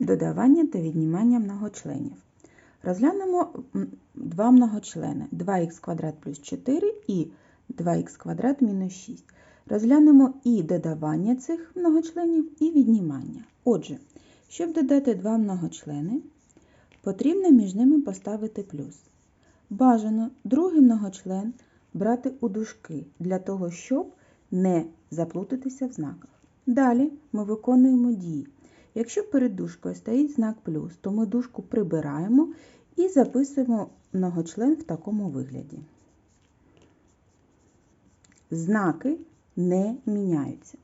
Додавання та віднімання многочленів. Розглянемо два многочлени 2х квадрат плюс 4 і 2х квадрат мінус 6. Розглянемо і додавання цих многочленів, і віднімання. Отже, щоб додати два многочлени, потрібно між ними поставити плюс. Бажано другий многочлен брати у дужки для того, щоб не заплутатися в знаках. Далі ми виконуємо дії. Якщо перед дужкою стоїть знак плюс, то ми дужку прибираємо і записуємо многочлен в такому вигляді. Знаки не міняються.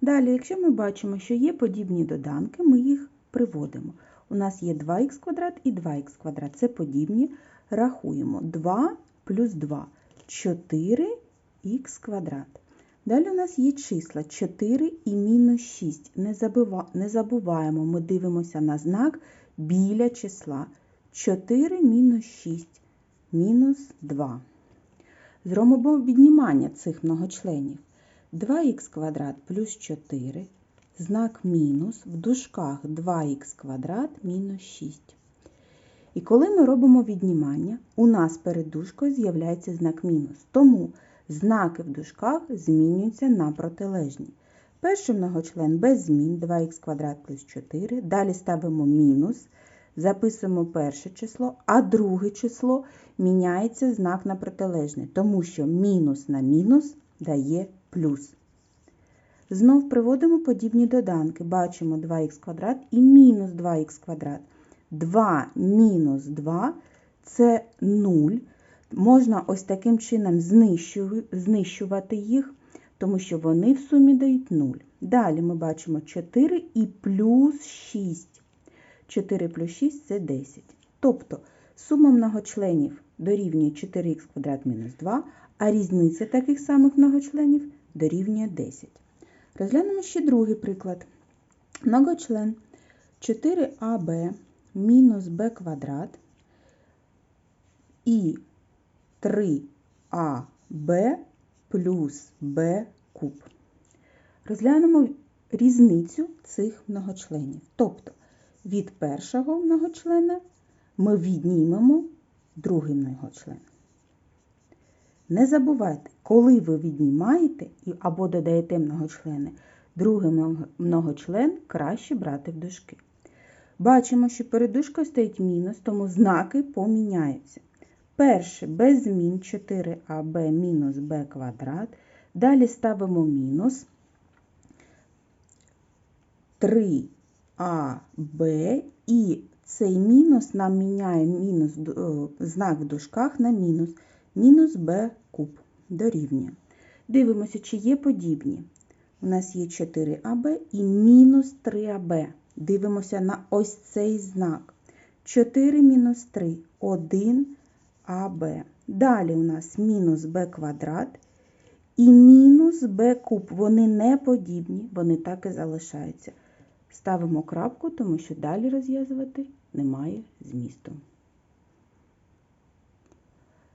Далі, якщо ми бачимо, що є подібні доданки, ми їх приводимо. У нас є 2х квадрат і 2х квадрат. Це подібні. Рахуємо 2 плюс 2 4х квадрат. Далі у нас є числа 4 і мінус 6. Не, забуваємо, ми дивимося на знак біля числа. 4 мінус 6 мінус 2. Зробимо віднімання цих многочленів. 2х квадрат плюс 4, знак мінус, в дужках 2х квадрат мінус 6. І коли ми робимо віднімання, у нас перед дужкою з'являється знак мінус. Тому знаки в дужках змінюються на протилежні. Перший многочлен без змін 2х квадрат плюс 4. Далі ставимо мінус, записуємо перше число, а друге число міняється знак на протилежне, тому що мінус на мінус дає плюс. Знов приводимо подібні доданки. Бачимо 2х квадрат і мінус 2х квадрат. 2 мінус 2 це 0. Можна ось таким чином знищувати їх, тому що вони в сумі дають 0. Далі ми бачимо 4 і плюс 6. 4 плюс 6 це 10. Тобто сума многочленів дорівнює 4х квадрат мінус 2, а різниця таких самих многочленів дорівнює 10. Розглянемо ще другий приклад. Многочлен 4аб мінус b квадрат і 3аб плюс b куб. Розглянемо різницю цих многочленів. Тобто від першого многочлена ми віднімемо другий многочлен. Не забувайте, коли ви віднімаєте або додаєте многочлени, другий многочлен краще брати в дужки. Бачимо, що перед дужкою стоїть мінус, тому знаки поміняються. Перше без змін 4аб мінус b квадрат. Далі ставимо мінус 3аб і цей мінус нам міняє мінус, знак в дужках на мінус. Мінус b куб дорівнює. Дивимося, чи є подібні. У нас є 4аб і мінус 3аб. Дивимося на ось цей знак. 4 мінус 3 1 АБ. Далі у нас мінус b квадрат і мінус b куб. Вони не подібні, вони так і залишаються. Ставимо крапку, тому що далі розв'язувати немає змісту.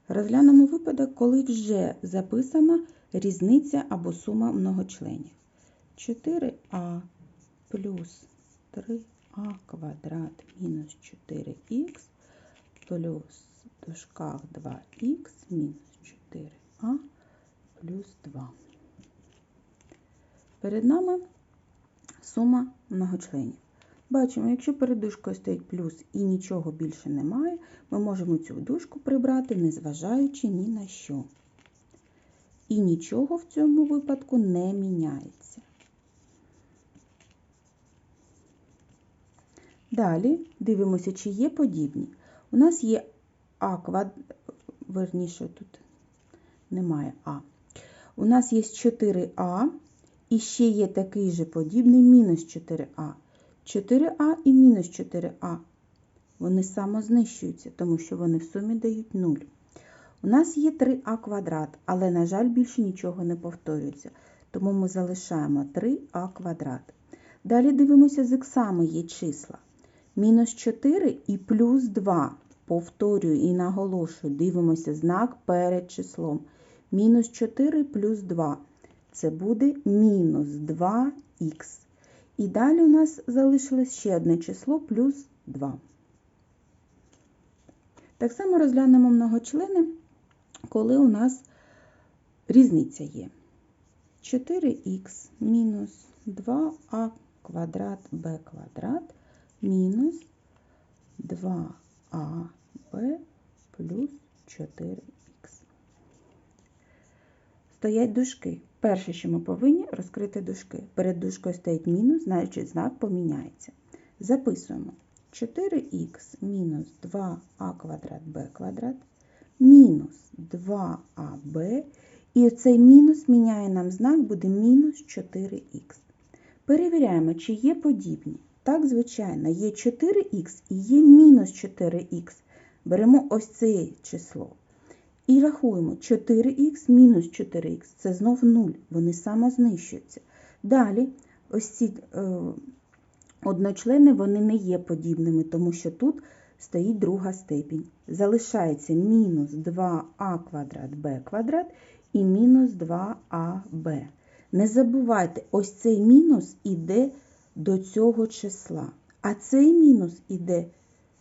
Розглянемо випадок, коли вже записана різниця або сума многочленів. 4а плюс 3а квадрат мінус 4х плюс в дужках 2х мінус 4а плюс 2. Перед нами сума многочленів. Бачимо, якщо перед дужкою стоїть плюс і нічого більше немає, ми можемо цю дужку прибрати, незважаючи ні на що. І нічого в цьому випадку не міняється. Далі дивимося, чи є подібні. У нас є А квад... верніше, тут немає А. У нас є 4А, і ще є такий же подібний мінус 4А. 4А і мінус 4А. Вони самознищуються, тому що вони в сумі дають 0. У нас є 3а квадрат, але, на жаль, більше нічого не повторюється. Тому ми залишаємо 3а квадрат. Далі дивимося, з іксами є числа. Мінус 4 і плюс 2. Повторюю і наголошую, дивимося знак перед числом. Мінус 4 плюс 2. Це буде мінус 2х. І далі у нас залишилось ще одне число плюс 2. Так само розглянемо многочлени, коли у нас різниця є. 4х мінус 2а квадрат b квадрат мінус 2аб плюс 4х. Стоять дужки. Перше, що ми повинні розкрити дужки. Перед дужкою стоїть мінус, значить знак поміняється. Записуємо 4х мінус 2а квадрат b квадрат мінус 2аб. І цей мінус міняє нам знак, буде мінус 4х. Перевіряємо, чи є подібні. Так, звичайно, є 4х і є мінус 4х. Беремо ось це число. І рахуємо 4х мінус 4х це знов 0, вони самознищуються. Далі, ось ці е, одночлени вони не є подібними, тому що тут стоїть друга степінь. Залишається мінус 2а квадрат b квадрат і мінус 2аб. Не забувайте, ось цей мінус іде до цього числа, а цей мінус іде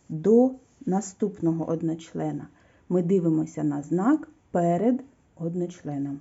до наступного одночлена. Ми дивимося на знак перед одночленом.